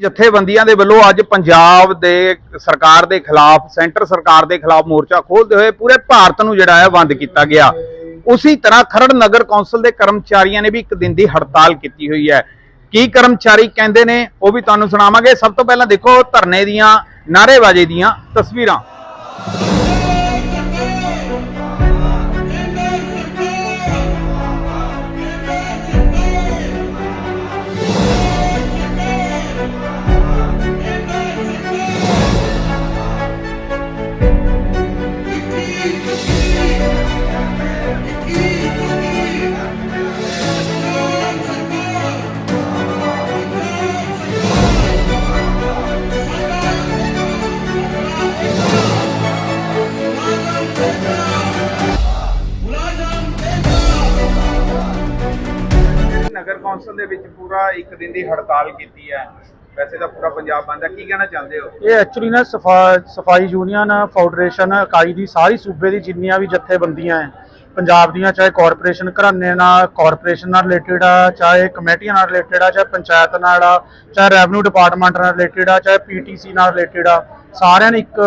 ਜਥੇਬੰਦੀਆਂ ਦੇ ਵੱਲੋਂ ਅੱਜ ਪੰਜਾਬ ਦੇ ਸਰਕਾਰ ਦੇ ਖਿਲਾਫ, ਸੈਂਟਰ ਸਰਕਾਰ ਦੇ ਖਿਲਾਫ ਮੋਰਚਾ ਖੋਲ੍ਹਦੇ ਹੋਏ ਪੂਰੇ ਭਾਰਤ ਨੂੰ ਜਿਹੜਾ ਹੈ ਬੰਦ ਕੀਤਾ ਗਿਆ। ਉਸੇ ਤਰ੍ਹਾਂ ਖਰੜ ਨਗਰ ਕੌਂਸਲ ਦੇ ਕਰਮਚਾਰੀਆਂ ਨੇ ਵੀ ਇੱਕ ਦਿਨ ਦੀ ਹੜਤਾਲ ਕੀਤੀ ਹੋਈ ਹੈ। ਕੀ ਕਰਮਚਾਰੀ ਕਹਿੰਦੇ ਨੇ, ਉਹ ਵੀ ਤੁਹਾਨੂੰ ਸੁਣਾਵਾਂਗੇ। ਸਭ ਤੋਂ ਪਹਿਲਾਂ ਦੇਖੋ ਧਰਨੇ ਦੀਆਂ, ਨਾਅਰੇਬਾਜ਼ੀ ਦੀਆਂ ਤਸਵੀਰਾਂ। ਕੌਂਸਲ ਦੇ ਵਿੱਚ ਪੂਰਾ ਇੱਕ ਦਿਨ ਦੀ ਹੜਤਾਲ ਕੀਤੀ ਹੈ। ਵੈਸੇ ਤਾਂ ਪੂਰਾ ਪੰਜਾਬ ਬੰਦ ਹੈ। ਕੀ ਕਹਿਣਾ ਚਾਹੁੰਦੇ ਹੋ? ਇਹ ਐਕਚੁਅਲੀ ਨਾ ਸਫ਼ਾਈ ਯੂਨੀਅਨ ਫੈਡਰੇਸ਼ਨ ਇਕਾਈ ਦੀ ਸਾਰੀ ਸੂਬੇ ਦੀ ਜਿੰਨੀਆਂ ਵੀ ਜਥੇਬੰਦੀਆਂ ਹੈ, ਪੰਜਾਬ ਦੀਆਂ ਚਾਹੇ ਕਾਰਪੋਰੇਸ਼ਨ ਘਰਾਣੇ ਨਾਲ, ਕਾਰਪੋਰੇਸ਼ਨ ਨਾਲ ਰਿਲੇਟਡ ਆ, ਚਾਹੇ ਕਮੇਟੀਆਂ ਨਾਲ ਰਿਲੇਟਡ ਆ, ਚਾਹੇ ਪੰਚਾਇਤ ਨਾਲ ਆ, ਚਾਹੇ ਰੈਵਨਿਊ ਡਿਪਾਰਟਮੈਂਟ ਨਾਲ ਰਿਲੇਟਡ ਆ, ਚਾਹੇ ਪੀਟੀਸੀ ਨਾਲ ਰਿਲੇਟਡ ਆ, ਸਾਰਿਆਂ ਨੇ ਇੱਕ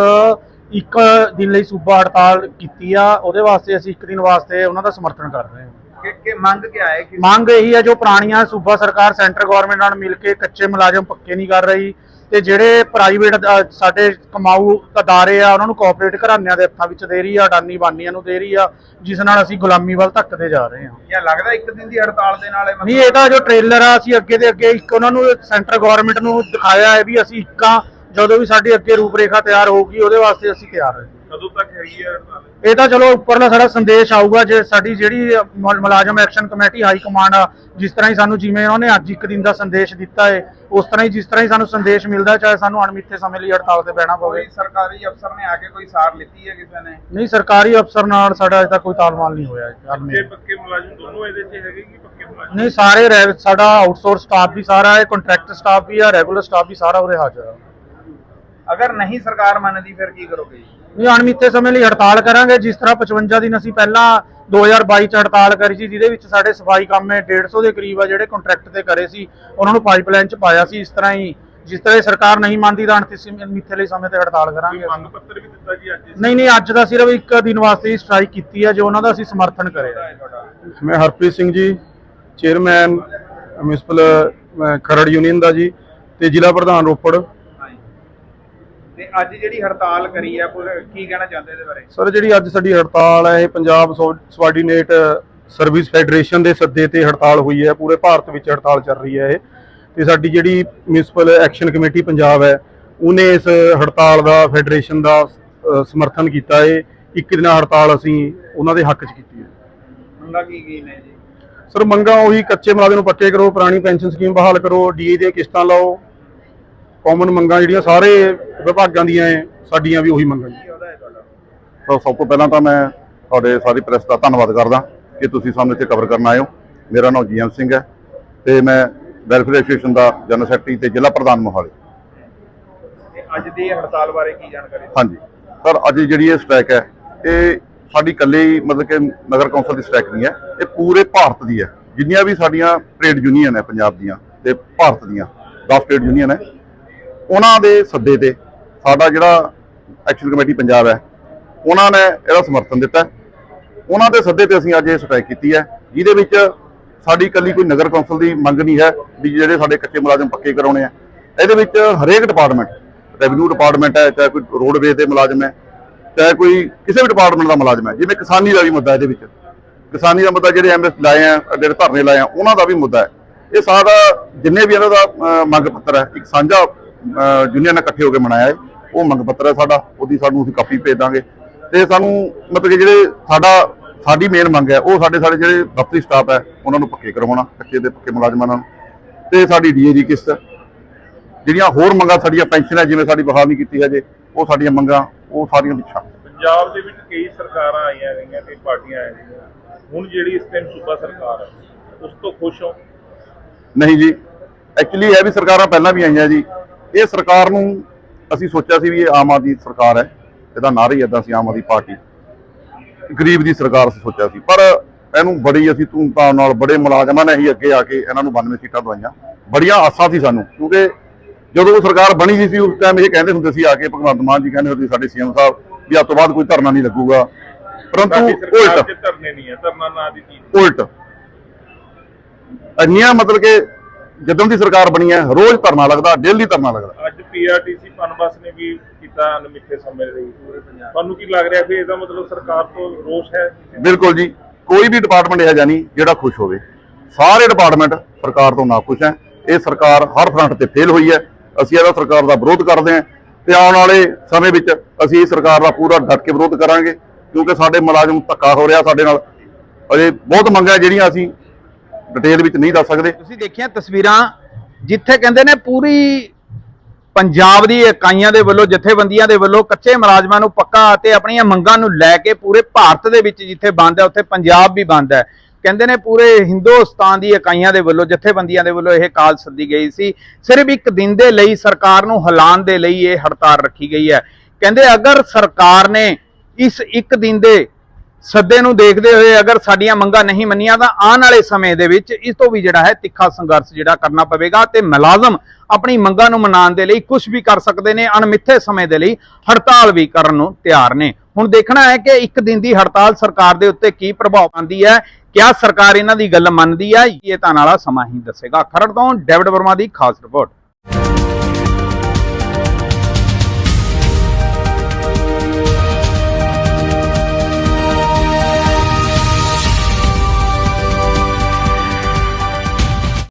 ਇੱਕ ਦਿਨ ਲਈ ਸੂਬਾ ਹੜਤਾਲ ਕੀਤੀ ਆ। ਉਹਦੇ ਵਾਸਤੇ ਅਸੀਂ ਇੱਕ ਦਿਨ ਵਾਸਤੇ ਉਹਨਾਂ ਦਾ ਸਮਰਥਨ ਕਰ ਰਹੇ ਹਾਂ। ਕਿ ਕਿ ਮੰਗ ਕਿ ਮੰਗ ਇਹੀ ਹੈ ਜੋ ਪੁਰਾਣੀਆਂ ਸੂਬਾ ਸਰਕਾਰ ਸੈਂਟਰ ਗਵਰਨਮੈਂਟ ਨਾਲ ਮਿਲ ਕੇ ਕੱਚੇ ਮੁਲਾਜ਼ਮ ਪੱਕੇ ਨਹੀਂ ਕਰ ਰਹੀ ਤੇ ਜਿਹੜੇ ਪ੍ਰਾਈਵੇਟ ਸਾਡੇ ਕਮਾਊ ਅਦਾਰੇ ਆ ਉਹਨਾਂ ਨੂੰ ਕੋਆਪਰੇਟ ਘਰਾਣਿਆਂ ਦੇ ਹੱਥਾਂ ਵਿੱਚ ਦੇ ਰਹੀ ਆ ਅਡਾਨੀ ਬਾਨੀਆਂ ਨੂੰ ਦੇ ਰਹੀ ਆ ਜਿਸ ਨਾਲ ਅਸੀਂ ਗੁਲਾਮੀ ਵੱਲ ਧੱਕਦੇ ਜਾ ਰਹੇ ਹਾਂ। ਜਾਂ ਲੱਗਦਾ ਇੱਕ ਦਿਨ ਦੀ ਹੜਤਾਲ ਦੇ ਨਾਲ ਨਹੀਂ ਇਹ ਤਾਂ ਜੋ ਟ੍ਰੇਲਰ ਆ ਅਸੀਂ ਅੱਗੇ ਦੇ ਅੱਗੇ ਇੱਕ ਉਹਨਾਂ ਨੂੰ ਸੈਂਟਰ ਗਵਰਨਮੈਂਟ ਨੂੰ ਦਿਖਾਇਆ ਹੈ ਵੀ ਅਸੀਂ ਇੱਕਾਂ ਜਦੋਂ ਵੀ ਸਾਡੀ ਅੱਗੇ ਰੂਪਰੇਖਾ ਤਿਆਰ ਹੋਊਗੀ ਉਹਦੇ ਵਾਸਤੇ ਅਸੀਂ ਤਿਆਰ ਹਾਂ। ਕਦੋਂ ਤੱਕ ਹੈਗੀ ਹੈ ਹੜਤਾਲ? ਇਹ ਤਾਂ ਚਲੋ ਉੱਪਰਲਾ ਸਾਡਾ ਸੰਦੇਸ਼ ਆਊਗਾ ਜੇ ਸਾਡੀ ਜਿਹੜੀ ਮੁਲ- ਮੁਲਾਜ਼ਮ ਐਕਸ਼ਨ ਕਮੇਟੀ ਹਾਈ ਕਮਾਂਡ ਆ ਜਿਸ ਤਰ੍ਹਾਂ ਹੀ ਸਾਨੂੰ ਜਿਵੇਂ ਉਹਨੇ ਅੱਜ ਇੱਕ ਦਿਨ ਦਾ ਸੰਦੇਸ਼ ਦਿੱਤਾ ਹੈ ਉਸ ਤਰ੍ਹਾਂ ਹੀ ਜਿਸ ਤਰ੍ਹਾਂ ਹੀ ਸਾਨੂੰ ਸੰਦੇਸ਼ ਮਿਲਦਾ ਚਾਹੇ ਸਾਨੂੰ ਅਣਮਿੱਥੇ ਸਮੇਂ ਲਈ ਹੜਤਾਲ ਤੇ ਬਹਿਣਾ ਪਵੇ। ਸਰਕਾਰੀ ਅਫਸਰ ਨੇ ਆ ਕੇ ਕੋਈ ਸਾਰ ਲਿੱਤੀ ਹੈ ਕਿਸੇ ਨੇ? ਨਹੀਂ ਸਰਕਾਰੀ ਅਫਸਰ ਨਾਲ ਸਾਡਾ ਅਜੇ ਤੱਕ ਕੋਈ ਤਾਲਮਾਲ ਨਹੀਂ ਹੋਇਆ ਹੈ ਪੱਕੇ ਪੱਕੇ ਮੁਲਾਜ਼ਮ ਦੋਨੋਂ ਇਹਦੇ 'ਚ ਹੈਗੇ ਕਿ ਪੱਕੇ ਮੁਲਾਜ਼ਮ? ਨਹੀਂ ਸਾਰੇ ਸਾਡਾ ਆਊਟਸੋਰਸ ਸਟਾਫ ਵੀ ਸਾਰਾ ਹੈ ਕੰਟਰੈਕਟ ਸਟਾਫ ਵੀ ਆ ਰੈਗੂਲਰ ਸਟਾਫ ਵੀ ਸਾਰਾ ਉਰੇ ਹਾਜ਼ਰ ਆ। ਅਗਰ ਨਹੀਂ ਸਰਕਾਰ ਮੰਨਦੀ ਫਿਰ ਕੀ ਕਰੋਗੇ ਜੀ? ਅਣਮਿੱਥੇ ਸਮੇਂ ਲਈ ਹੜਤਾਲ ਕਰਾਂਗੇ। ਜਿਸ ਤਰ੍ਹਾਂ 55 ਦਿਨ ਅਸੀਂ ਪਹਿਲਾਂ 2022 ਚ ਹੜਤਾਲ ਕਰੀ ਸੀ ਜਿਹਦੇ ਵਿੱਚ ਸਾਡੇ ਸਫ਼ਾਈ ਕੰਮ 150 ਦੇ ਕਰੀਬ ਆ ਜਿਹੜੇ ਕੰਟਰੈਕਟ ਤੇ ਕਰੇ ਸੀ ਉਹਨਾਂ ਨੂੰ ਪਾਈਪਲਾਈਨ ਚ ਪਾਇਆ ਸੀ। ਇਸ ਤਰ੍ਹਾਂ ਹੀ ਜਿਸ ਤਰ੍ਹਾਂ ਇਹ ਸਰਕਾਰ ਨਹੀਂ ਮੰਨਦੀ ਤਾਂ ਅਣਮਿੱਥੇ ਲਈ ਸਮੇਂ ਤੇ ਹੜਤਾਲ ਕਰਾਂਗੇ। ਮੰਗ ਪੱਤਰ ਵੀ ਦਿੱਤਾ ਜੀ ਅੱਜ? ਨਹੀਂ ਨਹੀਂ ਅੱਜ ਦਾ ਸਿਰਫ ਇੱਕ ਦਿਨ ਵਾਸਤੇ ਹੀ ਸਟ੍ਰਾਈਕ ਕੀਤੀ ਹੈ ਜੋ ਉਹਨਾਂ ਦਾ ਅਸੀਂ ਸਮਰਥਨ ਕਰਿਆ। ਤੁਹਾਡਾ? ਮੈਂ Harpreet Singh ji chairman municipal Kharar union ਦਾ ਜੀ ਤੇ ਜ਼ਿਲ੍ਹਾ ਪ੍ਰਧਾਨ ਰੋਪੜ। ਤੇ ਅੱਜ ਜਿਹੜੀ ਹੜਤਾਲ ਕਰੀ ਪੂਰੇ ਕੀ ਕਹਿਣਾ ਚਾਹੁੰਦੇ ਇਹਦੇ ਬਾਰੇ? ਸਰ ਜਿਹੜੀ ਅੱਜ ਸਾਡੀ ਹੜਤਾਲ ਹੈ ਇਹ ਪੰਜਾਬ ਸਵਾਰਡੀਨੇਟ ਸਰਵਿਸ ਫੈਡਰੇਸ਼ਨ ਦੇ ਸੱਦੇ ਤੇ ਹੜਤਾਲ ਹੋਈ ਹੈ ਪੂਰੇ ਭਾਰਤ ਵਿੱਚ ਹੜਤਾਲ ਚੱਲ ਰਹੀ ਹੈ ਇਹ। ਤੇ ਸਾਡੀ ਜਿਹੜੀ ਮਿਊਨਿਸਪਲ ਐਕਸ਼ਨ ਕਮੇਟੀ ਪੰਜਾਬ ਹੈ ਉਹਨੇ ਇਸ ਹੜਤਾਲ ਦਾ ਫੈਡਰੇਸ਼ਨ ਦਾ ਸਮਰਥਨ ਕੀਤਾ ਹੈ। ਇੱਕ ਦਿਨਾ ਹੜਤਾਲ ਅਸੀਂ ਉਹਨਾਂ ਦੇ ਹੱਕ 'ਚ ਕੀਤੀ ਹੈ। ਮੰਗਾ ਕੀ ਕੀ ਨੇ ਜੀ? ਸਰ ਮੰਗਾਂ ਉਹੀ ਕੱਚੇ ਮੁਲਾਜ਼ਮ ਨੂੰ ਪੱਕੇ ਕਰੋ ਪੁਰਾਣੀ ਪੈਨਸ਼ਨ ਸਕੀਮ ਬਹਾਲ ਕਰੋ ਡੀਏ ਦੀਆਂ ਕਿਸ਼ਤਾਂ ਲਾਓ ਕਾਮਨ ਮੰਗਾਂ ਜਿਹੜੀਆਂ ਸਾਰੇ ਵਿਭਾਗਾਂ ਦੀਆਂ ਸਾਡੀਆਂ ਵੀ ਉਹੀ ਮੰਗਾਂ ਤਾਂ ਸਭ ਤੋਂ ਪਹਿਲਾਂ ਤਾਂ ਮੈਂ ਤੁਹਾਡੇ ਸਾਰੀ ਪ੍ਰੈਸ ਦਾ ਧੰਨਵਾਦ ਕਰਦਾ ਕਿ ਤੁਸੀਂ ਸਾਨੂੰ ਇੱਥੇ ਕਵਰ ਕਰਨ ਆਏ ਹੋ। ਮੇਰਾ ਨਾਮ ਜੀਐਮ ਸਿੰਘ ਹੈ ਤੇ ਮੈਂ ਵੈਲਫੇਅਰ ਐਸੋਸੀਏਸ਼ਨ ਦਾ ਜਨਰਲ ਸੈਕਟਰੀ ਤੇ ਜ਼ਿਲ੍ਹਾ ਪ੍ਰਧਾਨ ਮੋਹਾਲੀ। ਅੱਜ ਦੀ ਹੜਤਾਲ ਬਾਰੇ ਕੀ ਜਾਣਕਾਰੀ ਹਾਂਜੀ। ਸਰ ਅੱਜ ਜਿਹੜੀ ਇਹ ਸਟ੍ਰਾਈਕ ਹੈ ਇਹ ਸਾਡੀ ਇਕੱਲੀ ਮਤਲਬ ਕਿ ਨਗਰ ਕੌਂਸਲ ਦੀ ਸਟ੍ਰਾਈਕ ਨਹੀਂ ਹੈ ਇਹ ਪੂਰੇ ਭਾਰਤ ਦੀ ਹੈ। ਜਿੰਨੀਆਂ ਵੀ ਸਾਡੀਆਂ ਟ੍ਰੇਡ ਯੂਨੀਅਨ ਹੈ ਪੰਜਾਬ ਦੀਆਂ ਤੇ ਭਾਰਤ ਦੀਆਂ 10 ਟ੍ਰੇਡ ਯੂਨੀਅਨ ਹੈ। ਉਹਨਾਂ ਦੇ ਸੱਦੇ ਤੇ ਸਾਡਾ ਜਿਹੜਾ ਐਕਸ਼ਨ ਕਮੇਟੀ ਪੰਜਾਬ ਹੈ, ਉਹਨਾਂ ਨੇ ਇਹਦਾ ਸਮਰਥਨ ਦਿੱਤਾ ਉਹਨਾਂ ਦੇ ਸੱਦੇ ਤੇ ਅਸੀਂ ਅੱਜ ਇਹ ਸਟ੍ਰਾਈਕ ਕੀਤੀ ਹੈ, ਜਿਹਦੇ ਵਿੱਚ ਸਾਡੀ ਇਕੱਲੀ ਕੋਈ ਨਗਰ ਕੌਂਸਲ ਦੀ ਮੰਗ ਨਹੀਂ ਹੈ ਵੀ ਜਿਹੜੇ ਸਾਡੇ ਕੱਚੇ ਮੁਲਾਜ਼ਮ ਪੱਕੇ ਕਰਾਉਣੇ ਆ। ਇਹਦੇ ਵਿੱਚ ਹਰੇਕ ਡਿਪਾਰਟਮੈਂਟ ਰੈਵਨਿਊ ਡਿਪਾਰਟਮੈਂਟ ਹੈ, ਚਾਹੇ ਕੋਈ ਰੋਡਵੇਜ਼ ਦੇ ਮੁਲਾਜ਼ਮ ਹੈ, ਚਾਹੇ ਕੋਈ ਕਿਸੇ ਵੀ ਡਿਪਾਰਟਮੈਂਟ ਦਾ ਮੁਲਾਜ਼ਮ ਹੈ, ਜਿਵੇਂ ਕਿਸਾਨੀ ਦਾ ਵੀ ਮੁੱਦਾ ਇਹਦੇ ਵਿੱਚ। ਕਿਸਾਨੀ ਦਾ ਮੁੱਦਾ ਜਿਹੜੇ ਐਮਐਸ ਲਾਏ ਆ, ਜਿਹੜੇ ਧਰਨੇ ਲਾਏ ਆ, ਉਹਨਾਂ ਦਾ ਵੀ ਮੁੱਦਾ ਹੈ। ਇਹ ਸਾਰਾ ਜਿੰਨੇ ਵੀ ਇਹਨਾਂ ਦਾ ਮੰਗ ਪੱਤਰ ਹੈ, ਇੱਕ ਸਾਂਝਾ ਯੂਨੀਅਨ ਨਾਲ ਇਕੱਠੇ ਹੋ ਕੇ ਬਣਾਇਆ ਹੈ ਉਹ ਮੰਗ ਪੱਤਰ ਹੈ ਸਾਡਾ ਉਹਦੀ ਸਾਨੂੰ ਅਸੀਂ ਕਾਪੀ ਭੇਜ ਦਾਂਗੇ। ਤੇ ਸਾਨੂੰ ਮਤਲਬ ਕਿ ਜਿਹੜੇ ਸਾਡਾ ਸਾਡੀ ਮੇਨ ਮੰਗ ਹੈ ਉਹ ਸਾਡੇ ਸਾਡੇ ਜਿਹੜੇ ਦਫ਼ਤਰੀ ਸਟਾਫ ਹੈ ਉਹਨਾਂ ਨੂੰ ਪੱਕੇ ਕਰਵਾਉਣਾ ਕੱਚੇ ਦੇ ਪੱਕੇ ਮੁਲਾਜ਼ਮਾਂ ਨੂੰ ਤੇ ਸਾਡੀ ਡੀਏ ਦੀ ਕਿਸ਼ਤ ਜਿਹੜੀਆਂ ਹੋਰ ਮੰਗਾਂ ਸਾਡੀਆਂ ਪੈਨਸ਼ਨ ਹੈ ਜਿਵੇਂ ਸਾਡੀ ਬਹਾਲੀ ਕੀਤੀ ਹੈ ਜੇ ਉਹ ਸਾਡੀਆਂ ਮੰਗਾਂ ਉਹ ਸਾਰੀਆਂ ਪਿੱਛਾ। ਪੰਜਾਬ ਦੇ ਵਿੱਚ ਕਈ ਸਰਕਾਰਾਂ ਆਈਆਂ ਗਈਆਂ ਕਈ ਪਾਰਟੀਆਂ ਆਈਆਂ ਗਈਆਂ ਹੁਣ ਜਿਹੜੀ ਇਸ ਟਾਈਮ ਸੂਬਾ ਸਰਕਾਰ ਹੈ ਉਸ ਤੋਂ ਖੁਸ਼ ਹੋ? ਨਹੀਂ ਜੀ ਐਕਚੁਅਲੀ ਇਹ ਵੀ ਸਰਕਾਰਾਂ ਪਹਿਲਾਂ ਵੀ ਆਈਆਂ ਜੀ। ਇਹ ਸਰਕਾਰ ਨੂੰ ਅਸੀਂ ਸੋਚਿਆ ਸੀ ਵੀ ਇਹ ਆਮ ਆਦਮੀ ਸਰਕਾਰ ਹੈ ਇਹਦਾ ਨਾਰਾ ਹੀ ਇਦਾਂ ਸੀ ਆਮ ਆਦਮੀ ਪਾਰਟੀ। ਗਰੀਬ ਦੀ ਸਰਕਾਰ ਅਸੀਂ ਸੋਚਿਆ ਸੀ ਪਰ ਇਹਨੂੰ ਬੜੀ ਅਸੀਂ ਧੂਮਧਾਮ ਨਾਲ ਬੜੇ ਮੁਲਾਜ਼ਮਾਂ ਨੇ ਹੀ ਅੱਗੇ ਆ ਕੇ ਇਹਨਾਂ ਨੂੰ 92 ਸੀਟਾਂ ਦਵਾਈਆਂ। ਬੜੀਆਂ ਆਸਾਂ ਸੀ ਸਾਨੂੰ ਕਿਉਂਕਿ ਜਦੋਂ ਉਹ ਸਰਕਾਰ ਬਣੀ ਸੀ ਸੀ ਉਸ ਟਾਈਮ ਇਹ ਕਹਿੰਦੇ ਹੁੰਦੇ ਸੀ ਆ ਕੇ ਭਗਵੰਤ ਮਾਨ ਜੀ ਕਹਿੰਦੇ ਹੁੰਦੇ ਸੀ ਸਾਡੇ ਸੀਐਮ ਸਾਹਿਬ ਵੀ ਅੱਜ ਤੋਂ ਬਾਅਦ ਕੋਈ ਧਰਨਾ ਨਹੀਂ ਲੱਗੂਗਾ। ਪਰੰਤੂ ਉਲਟ ਧਰਨੇ ਨਹੀਂ ਹੈ ਧਰਨਾ ਨਾ ਦੀ ਉਲਟ। ਇੰਨੀਆਂ ਮਤਲਬ ਕਿ ਜਦੋਂ ਦੀ ਸਰਕਾਰ ਬਣੀ ਹੈ ਰੋਜ਼ ਧਰਨਾ ਲੱਗਦਾ ਡੇਲੀ ਧਰਨਾ ਲੱਗਦਾ। ਅੱਜ ਪੀਆਰਟੀਸੀ ਪਨਬਸ ਨੇ ਵੀ ਕੀਤਾ ਅਨਮਿੱਥੇ ਸਮੇਂ ਲਈ। ਪੂਰੇ ਪੰਜਾਬ ਤੁਹਾਨੂੰ ਕੀ ਲੱਗ ਰਿਹਾ ਕਿ ਇਹਦਾ ਮਤਲਬ ਸਰਕਾਰ ਤੋਂ ਰੋਸ ਹੈ? ਬਿਲਕੁਲ ਜੀ। ਕੋਈ ਵੀ ਡਿਪਾਰਟਮੈਂਟ ਇਹੋ ਜਿਹਾ ਨਹੀਂ ਜਿਹੜਾ ਖੁਸ਼ ਹੋਵੇ। ਸਾਰੇ ਡਿਪਾਰਟਮੈਂਟ ਸਰਕਾਰ ਤੋਂ ਨਾਖੁਸ਼ ਹੈ। ਇਹ ਸਰਕਾਰ ਹਰ ਫਰੰਟ ਤੇ ਫੇਲ ਹੋਈ ਹੈ। ਅਸੀਂ ਇਹਦਾ ਸਰਕਾਰ ਦਾ ਵਿਰੋਧ ਕਰਦੇ ਹਾਂ। ਤੇ ਆਉਣ ਵਾਲੇ ਸਮੇਂ ਵਿੱਚ ਅਸੀਂ ਇਸ ਸਰਕਾਰ ਦਾ ਪੂਰਾ ਡਟ ਕੇ ਵਿਰੋਧ ਕਰਾਂਗੇ। ਕਿਉਂਕਿ ਸਾਡੇ ਮੁਲਾਜ਼ਮ ਧੱਕਾ ਹੋ ਰਿਹਾ ਸਾਡੇ ਨਾਲ। ਅਜੇ ਬਹੁਤ ਮੰਗਾਂ ਜਿਹੜੀਆਂ ਅਸੀਂ ਡਿਟੇਲ ਵਿੱਚ ਨਹੀਂ ਦੱਸ ਸਕਦੇ। ਤੁਸੀਂ ਦੇਖੀਆਂ ਤਸਵੀਰਾਂ, ਜਿੱਥੇ ਕਹਿੰਦੇ ਨੇ ਪੂਰੀ ਪੰਜਾਬ ਦੀ ਇਕਾਈਆਂ ਦੇ ਵੱਲੋਂ, ਜਥੇਬੰਦੀਆਂ ਦੇ ਵੱਲੋਂ ਕੱਚੇ ਮੁਲਾਜ਼ਮਾਂ ਨੂੰ ਪੱਕਾ ਅਤੇ ਆਪਣੀਆਂ ਮੰਗਾਂ ਨੂੰ ਲੈ ਕੇ ਪੂਰੇ ਭਾਰਤ ਦੇ ਵਿੱਚ ਜਿੱਥੇ ਬੰਦ ਹੈ, ਉੱਥੇ ਪੰਜਾਬ ਵੀ ਬੰਦ ਹੈ। ਕਹਿੰਦੇ ਨੇ ਪੂਰੇ ਹਿੰਦੁਸਤਾਨ ਦੀ ਇਕਾਈਆਂ ਦੇ ਵੱਲੋਂ, ਜਥੇਬੰਦੀਆਂ ਦੇ ਵੱਲੋਂ ਇਹ ਕਾਲ ਸੱਦੀ ਗਈ ਸੀ। ਸਿਰਫ ਇੱਕ ਦਿਨ ਦੇ ਲਈ ਸਰਕਾਰ ਨੂੰ ਹਲਾਉਣ ਦੇ ਲਈ ਇਹ ਹੜਤਾਲ ਰੱਖੀ ਗਈ ਹੈ। ਕਹਿੰਦੇ ਅਗਰ ਸਰਕਾਰ ਨੇ ਇਸ ਇੱਕ ਦਿਨ ਦੇ ਸੱਦੇ ਨੂੰ ਦੇਖਦੇ ਹੋਏ ਅਗਰ ਸਾਡੀਆਂ ਮੰਗਾਂ ਨਹੀਂ ਮੰਨੀਆਂ ਤਾਂ ਆਉਣ ਵਾਲੇ ਸਮੇਂ ਦੇ ਵਿੱਚ ਇਸ ਤੋਂ ਵੀ ਜਿਹੜਾ ਹੈ ਤਿੱਖਾ ਸੰਘਰਸ਼ ਜਿਹੜਾ ਕਰਨਾ ਪਵੇਗਾ ਤੇ ਮੁਲਾਜ਼ਮ ਆਪਣੀ ਮੰਗਾਂ ਨੂੰ ਮਨਾਉਣ ਦੇ ਲਈ ਕੁਝ ਵੀ ਕਰ ਸਕਦੇ ਨੇ, ਅਣਮਿੱਥੇ ਸਮੇਂ ਦੇ ਲਈ ਹੜਤਾਲ ਵੀ ਕਰਨ ਨੂੰ ਤਿਆਰ ਨੇ। ਹੁਣ ਦੇਖਣਾ ਹੈ ਕਿ ਇੱਕ ਦਿਨ ਦੀ ਹੜਤਾਲ ਸਰਕਾਰ ਦੇ ਉੱਤੇ ਕੀ ਪ੍ਰਭਾਵ ਪਾਉਂਦੀ ਹੈ, ਕਿਆ ਸਰਕਾਰ ਇਹਨਾਂ ਦੀ ਗੱਲ ਮੰਨਦੀ ਹੈ, ਇਹ ਤਾਂ ਨਾਲਾ ਸਮਾਂ ਹੀ ਦੱਸੇਗਾ। ਖਰੜ ਤੋਂ ਡੇਵਿਡ ਵਰਮਾ ਦੀ ਖਾਸ ਰਿਪੋਰਟ।